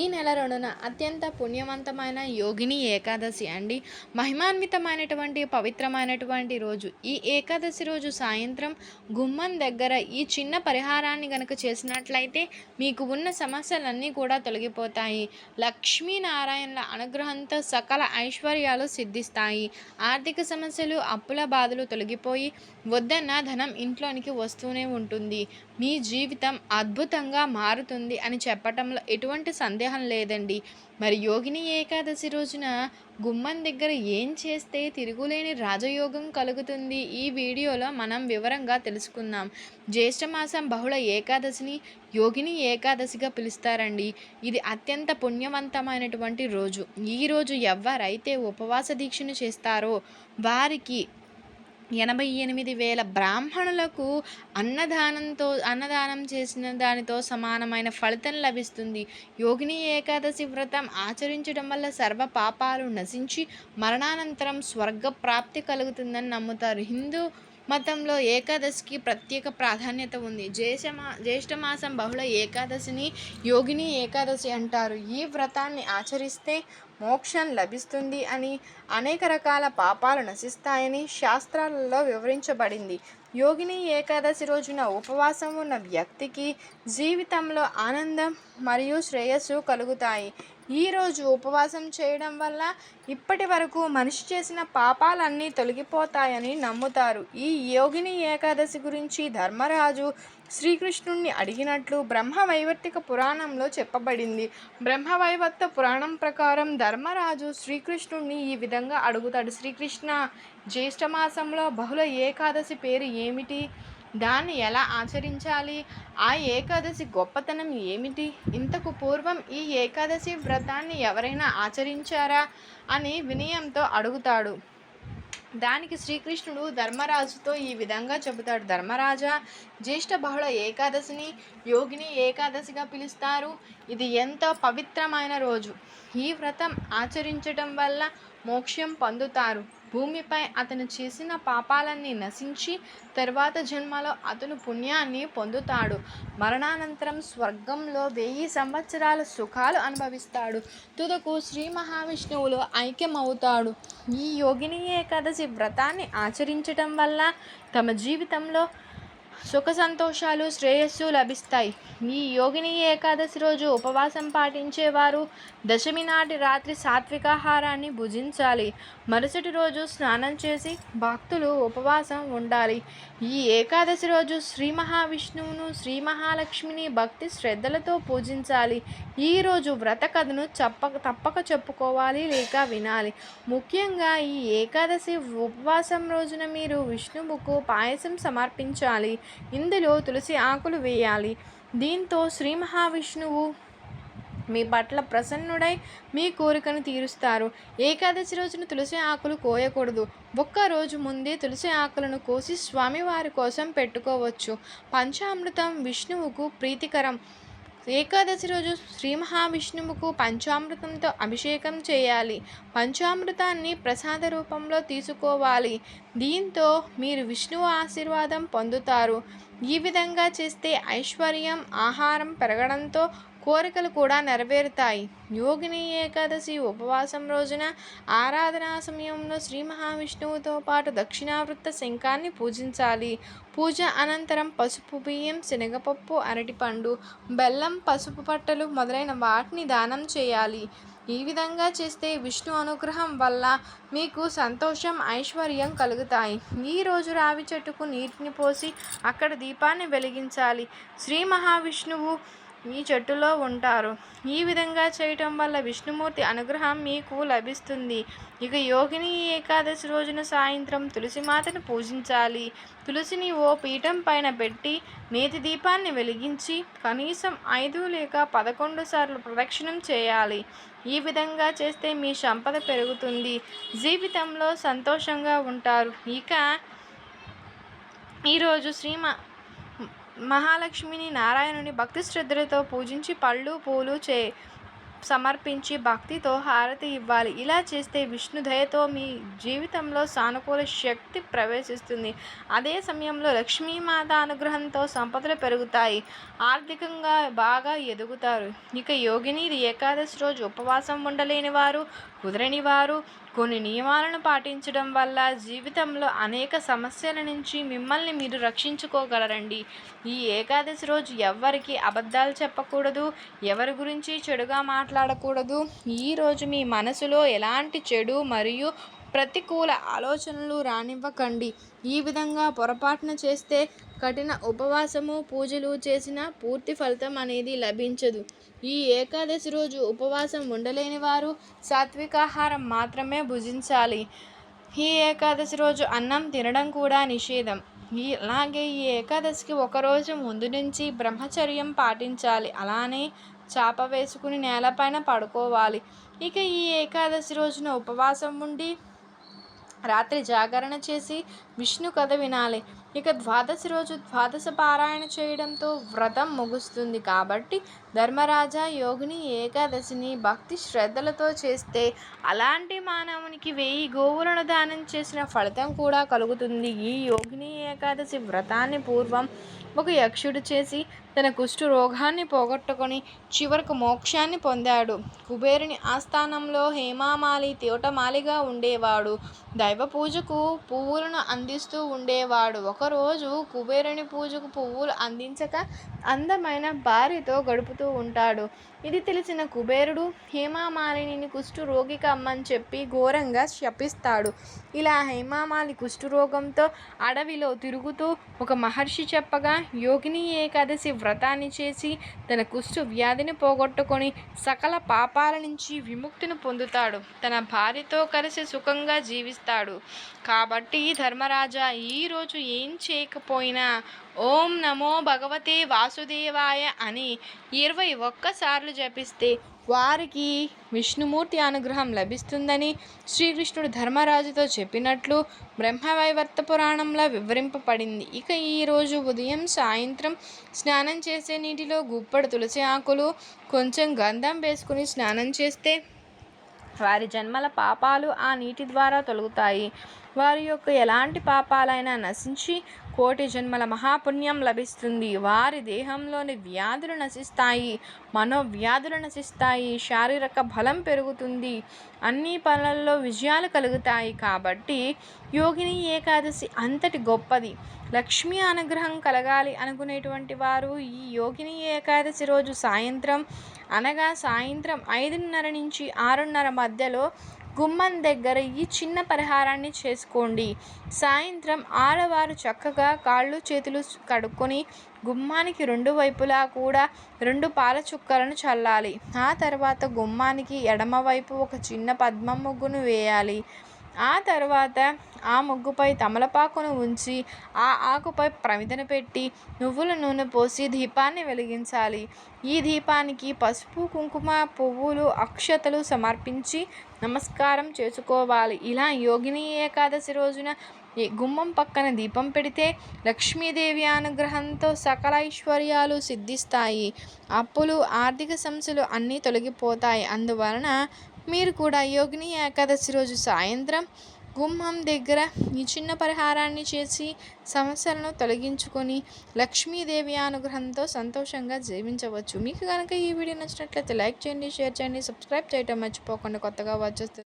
ఈ నెల రెండున అత్యంత పుణ్యవంతమైన యోగిని ఏకాదశి అండి. మహిమాన్వితమైనటువంటి పవిత్రమైనటువంటి రోజు. ఈ ఏకాదశి రోజు సాయంత్రం గుమ్మం దగ్గర ఈ చిన్న పరిహారాన్ని గనక చేసినట్లయితే మీకు ఉన్న సమస్యలన్నీ కూడా తొలగిపోతాయి. లక్ష్మీనారాయణల అనుగ్రహంతో సకల ఐశ్వర్యాలు సిద్ధిస్తాయి. ఆర్థిక సమస్యలు అప్పుల బాధలు తొలగిపోయి వద్దన్న ధనం ఇంట్లోనికి వస్తూనే ఉంటుంది. మీ జీవితం అద్భుతంగా మారుతుంది అని చెప్పటంలో ఎటువంటి సందేహం లేదండి. మరి యోగిని ఏకాదశి రోజున గుమ్మం దగ్గర ఏం చేస్తే తిరుగులేని రాజయోగం కలుగుతుంది? ఈ వీడియోలో మనం వివరంగా తెలుసుకుందాం. జ్యేష్ఠమాసం బహుళ ఏకాదశిని యోగిని ఏకాదశిగా పిలుస్తారండి. ఇది అత్యంత పుణ్యవంతమైనటువంటి రోజు. ఈ రోజు ఎవరైతే ఉపవాస దీక్షను చేస్తారో వారికి ఎనభై ఎనిమిది వేల బ్రాహ్మణులకు అన్నదానంతో అన్నదానం చేసిన దానితో సమానమైన ఫలితం లభిస్తుంది. యోగిని ఏకాదశి వ్రతం ఆచరించడం వల్ల సర్వ పాపాలు నశించి మరణానంతరం స్వర్గ ప్రాప్తి కలుగుతుందని నమ్ముతారు. హిందూ మతంలో ఏకాదశికి ప్రత్యేక ప్రాధాన్యత ఉంది. జ్యేష్ఠమా జ్యేష్ఠమాసం బహుళ ఏకాదశిని యోగిని ఏకాదశి అంటారు. ఈ వ్రతాన్ని ఆచరిస్తే మోక్షం లభిస్తుంది అని అనేక రకాల పాపాలు నశిస్తాయని శాస్త్రాలలో వివరించబడింది. యోగిని ఏకాదశి రోజున ఉపవాసం ఉన్న వ్యక్తికి జీవితంలో ఆనందం మరియు శ్రేయస్సు కలుగుతాయి. ఈరోజు ఉపవాసం చేయడం వల్ల ఇప్పటి వరకు మనిషి చేసిన పాపాలన్నీ తొలగిపోతాయని నమ్ముతారు. ఈ యోగిని ఏకాదశి గురించి ధర్మరాజు శ్రీకృష్ణుణ్ణి అడిగినట్లు బ్రహ్మవైవర్తిక పురాణంలో చెప్పబడింది. బ్రహ్మవైవర్త పురాణం ప్రకారం ధర్మరాజు శ్రీకృష్ణుణ్ణి ఈ విధంగా అడుగుతాడు. శ్రీకృష్ణ జ్యేష్ఠమాసంలో బహుళ ఏకాదశి పేరు ఏమిటి? దాన్ని ఎలా ఆచరించాలి? ఆ ఏకాదశి గొప్పతనం ఏమిటి? ఇంతకు పూర్వం ఈ ఏకాదశి వ్రతాన్ని ఎవరైనా ఆచరించారా? అని వినయంతో అడుగుతాడు. దానికి శ్రీకృష్ణుడు ధర్మరాజుతో ఈ విధంగా చెబుతాడు. ధర్మరాజా జ్యేష్ఠ బహుళ ఏకాదశిని యోగిని ఏకాదశిగా పిలుస్తారు. ఇది ఎంతో పవిత్రమైన రోజు. ఈ వ్రతం ఆచరించటం వల్ల మోక్షం పొందుతారు. భూమిపై అతను చేసిన పాపాలన్నీ నశించి తర్వాత జన్మలో అతను పుణ్యాన్ని పొందుతాడు. మరణానంతరం స్వర్గంలో వెయ్యి సంవత్సరాల సుఖాలు అనుభవిస్తాడు. తుదకు శ్రీ మహావిష్ణువులో ఐక్యమవుతాడు. ఈ యోగిని ఏకాదశి వ్రతాన్ని ఆచరించటం వల్ల తమ జీవితంలో సుఖ సంతోషాలు శ్రేయస్సు లభిస్తాయి. ఈ యోగిని ఏకాదశి రోజు ఉపవాసం పాటించేవారు దశమి నాటి రాత్రి సాత్వికాహారాన్ని భుజించాలి. మరుసటి రోజు స్నానం చేసి భక్తులు ఉపవాసం ఉండాలి. ఈ ఏకాదశి రోజు శ్రీ మహావిష్ణువును శ్రీ మహాలక్ష్మిని భక్తి శ్రద్ధలతో పూజించాలి. ఈరోజు వ్రత కథను చెప్పక తప్పక చెప్పుకోవాలి లేక వినాలి. ముఖ్యంగా ఈ ఏకాదశి ఉపవాసం రోజున మీరు విష్ణువుకు పాయసం సమర్పించాలి. ఇందులో తులసి ఆకులు వేయాలి. దీంతో శ్రీ మహావిష్ణువు మీ పట్ల ప్రసన్నుడై మీ కోరికను తీరుస్తారు. ఏకాదశి రోజున తులసి ఆకులు కోయకూడదు. ఒక్క రోజు ముందే తులసి ఆకులను కోసి స్వామివారి కోసం పెట్టుకోవచ్చు. పంచామృతం విష్ణువుకు ప్రీతికరం. ఏకాదశి రోజు శ్రీ మహావిష్ణువుకు పంచామృతంతో అభిషేకం చేయాలి. పంచామృతాన్ని ప్రసాద రూపంలో తీసుకోవాలి. దీంతో మీరు విష్ణువు ఆశీర్వాదం పొందుతారు. ఈ విధంగా చేస్తే ఐశ్వర్యం ఆహారం పెరగడంతో కోరికలు కూడా నెరవేరుతాయి. యోగిని ఏకాదశి ఉపవాసం రోజున ఆరాధనా సమయంలో శ్రీ మహావిష్ణువుతో పాటు దక్షిణావృత్త శంఖాన్ని పూజించాలి. పూజ అనంతరం పసుపు బియ్యం శనగపప్పు అరటిపండు బెల్లం పసుపు పట్టలు మొదలైన వాటిని దానం చేయాలి. ఈ విధంగా చేస్తే విష్ణు అనుగ్రహం వల్ల మీకు సంతోషం ఐశ్వర్యం కలుగుతాయి. ఈ రోజు రావి చెట్టుకు నీటిని పోసి అక్కడ దీపాన్ని వెలిగించాలి. శ్రీ మహావిష్ణువు ఈ చెట్టులో ఉంటారు. ఈ విధంగా చేయటం వల్ల విష్ణుమూర్తి అనుగ్రహం మీకు లభిస్తుంది. ఇక యోగిని ఏకాదశి రోజున సాయంత్రం తులసిమాతను పూజించాలి. తులసిని ఓ పీఠం పైన పెట్టి నేతి దీపాన్ని వెలిగించి కనీసం ఐదు లేక పదకొండు సార్లు ప్రదక్షిణం చేయాలి. ఈ విధంగా చేస్తే మీ సంపద పెరుగుతుంది. జీవితంలో సంతోషంగా ఉంటారు. ఇక ఈరోజు శ్రీమ మహాలక్ష్మిని నారాయణుని భక్తి శ్రద్ధలతో పూజించి పళ్ళు పూలు చే సమర్పించి భక్తితో హారతి ఇవ్వాలి. ఇలా చేస్తే విష్ణు దయతో మీ జీవితంలో సానుకూల శక్తి ప్రవేశిస్తుంది. అదే సమయంలో లక్ష్మీమాత అనుగ్రహంతో సంపదలు పెరుగుతాయి. ఆర్థికంగా బాగా ఎదుగుతారు. ఇక యోగిని ఏకాదశి రోజు ఉపవాసం ఉండలేని వారు కుదరని వారు కొన్ని నియమాలను పాటించడం వల్ల జీవితంలో అనేక సమస్యల నుంచి మిమ్మల్ని మీరు రక్షించుకోగలరండి. ఈ ఏకాదశి రోజు ఎవ్వరికి అబద్ధాలు చెప్పకూడదు ఎవరి గురించి చెడుగా మాట్లాడకూడదు. ఈరోజు మీ మనసులో ఎలాంటి చెడు మరియు ప్రతికూల ఆలోచనలు రానివ్వకండి. ఈ విధంగా పొరపాటున చేస్తే కఠిన ఉపవాసము పూజలు చేసిన పూర్తి ఫలితం అనేది లభించదు. ఈ ఏకాదశి రోజు ఉపవాసం ఉండలేని వారు సాత్వికాహారం మాత్రమే భుజించాలి. ఈ ఏకాదశి రోజు అన్నం తినడం కూడా నిషేధం. ఈ అలాగే ఈ ఏకాదశికి ఒకరోజు ముందు నుంచి బ్రహ్మచర్యం పాటించాలి. అలానే చాప వేసుకుని నేలపైన పడుకోవాలి. ఇక ఈ ఏకాదశి రోజున ఉపవాసం ఉండి రాత్రి జాగరణ చేసి విష్ణు కథ వినాలి. ఇక ద్వాదశి రోజు ద్వాదశ పారాయణ చేయడంతో వ్రతం ముగుస్తుంది కాబట్టి ధర్మరాజా యోగిని ఏకాదశిని భక్తి శ్రద్ధలతో చేస్తే అలాంటి మానవునికి వెయ్యి గోవులను దానం చేసిన ఫలితం కూడా కలుగుతుంది. ఈ యోగిని ఏకాదశి వ్రతాన్ని పూర్వం ఒక యక్షుడు చేసి తన కుష్టు రోగాన్ని పోగొట్టుకొని చివరకు మోక్షాన్ని పొందాడు. కుబేరుని ఆస్థానంలో హేమామాలి తోటమాలిగా ఉండేవాడు. దైవ పూజకు పువ్వులను అందిస్తూ ఉండేవాడు. ఒకరోజు కుబేరుని పూజకు పువ్వులు అందించక అందమైన భార్యతో గడుపుతూ ఉంటాడు. ఇది తెలిసిన కుబేరుడు హేమామాలిని కుష్టు రోగికి అమ్మని చెప్పి ఘోరంగా శపిస్తాడు. ఇలా హేమామాలి కుష్ఠరోగంతో అడవిలో తిరుగుతూ ఒక మహర్షి చెప్పగా యోగిని ఏకాదశి వ్రతాన్ని చేసి తన కుష్ఠు వ్యాధిని పోగొట్టుకొని సకల పాపాల నుంచి విముక్తిని పొందుతాడు. తన భార్యతో కలిసి సుఖంగా జీవిస్తాడు. కాబట్టి ధర్మరాజా ఈరోజు ఏం చేయకపోయినా ఓం నమో భగవతే వాసుదేవాయ అని ఇరవై ఒక్కసార్లు జపిస్తే వారికి విష్ణుమూర్తి అనుగ్రహం లభిస్తుందని శ్రీకృష్ణుడు ధర్మరాజుతో చెప్పినట్లు బ్రహ్మవైవర్త పురాణంలో వివరింపబడింది. ఇక ఈరోజు ఉదయం సాయంత్రం స్నానం చేసే నీటిలో గుప్పడు తులసి ఆకులు కొంచెం గంధం వేసుకుని స్నానం చేస్తే వారి జన్మల పాపాలు ఆ నీటి ద్వారా తొలగుతాయి. వారి యొక్క ఎలాంటి పాపాలైనా నశించి కోటి జన్మల మహాపుణ్యం లభిస్తుంది. వారి దేహంలోని వ్యాధులు నశిస్తాయి. మనోవ్యాధులు నశిస్తాయి. శారీరక బలం పెరుగుతుంది. అన్ని పనులలో విజయాలు కలుగుతాయి. కాబట్టి యోగిని ఏకాదశి అంతటి గొప్పది. లక్ష్మీ అనుగ్రహం కలగాలి అనుకునేటువంటి వారు ఈ యోగిని ఏకాదశి రోజు సాయంత్రం అనగా సాయంత్రం ఐదున్నర నుంచి ఆరున్నర మధ్యలో గుమ్మం దగ్గర ఈ చిన్న పరిహారాన్ని చేసుకోండి. సాయంత్రం ఆడవారు చక్కగా కాళ్ళు చేతులు కడుక్కొని గుమ్మానికి రెండు వైపులా కూడా రెండు పాల చుక్కలను చల్లాలి. ఆ తర్వాత గుమ్మానికి ఎడమవైపు ఒక చిన్న పద్మం ముగ్గును వేయాలి. ఆ తర్వాత ఆ ముగ్గుపై తమలపాకును ఉంచి ఆ ఆకుపై ప్రమిదను పెట్టి నువ్వుల నూనె పోసి దీపాన్ని వెలిగించాలి. ఈ దీపానికి పసుపు కుంకుమ పువ్వులు అక్షతలు సమర్పించి నమస్కారం చేసుకోవాలి. ఇలా యోగిని ఏకాదశి రోజున గుమ్మం పక్కన దీపం పెడితే లక్ష్మీదేవి అనుగ్రహంతో సకల ఐశ్వర్యాలు సిద్ధిస్తాయి. అప్పులు ఆర్థిక సమస్యలు అన్నీ తొలగిపోతాయి. అందువలన మీరు కూడా యోగిని ఏకాదశి రోజు సాయంత్రం గుమ్మం దగ్గర ఈ చిన్న పరిహారాన్ని చేసి సమస్యలను తొలగించుకొని లక్ష్మీదేవి అనుగ్రహంతో సంతోషంగా జీవించవచ్చు. మీకు కనుక ఈ వీడియో నచ్చినట్లయితే లైక్ చేయండి షేర్ చేయండి సబ్స్క్రైబ్ చేయడం మర్చిపోకుండా కొత్తగా వచ్చేస్తుంది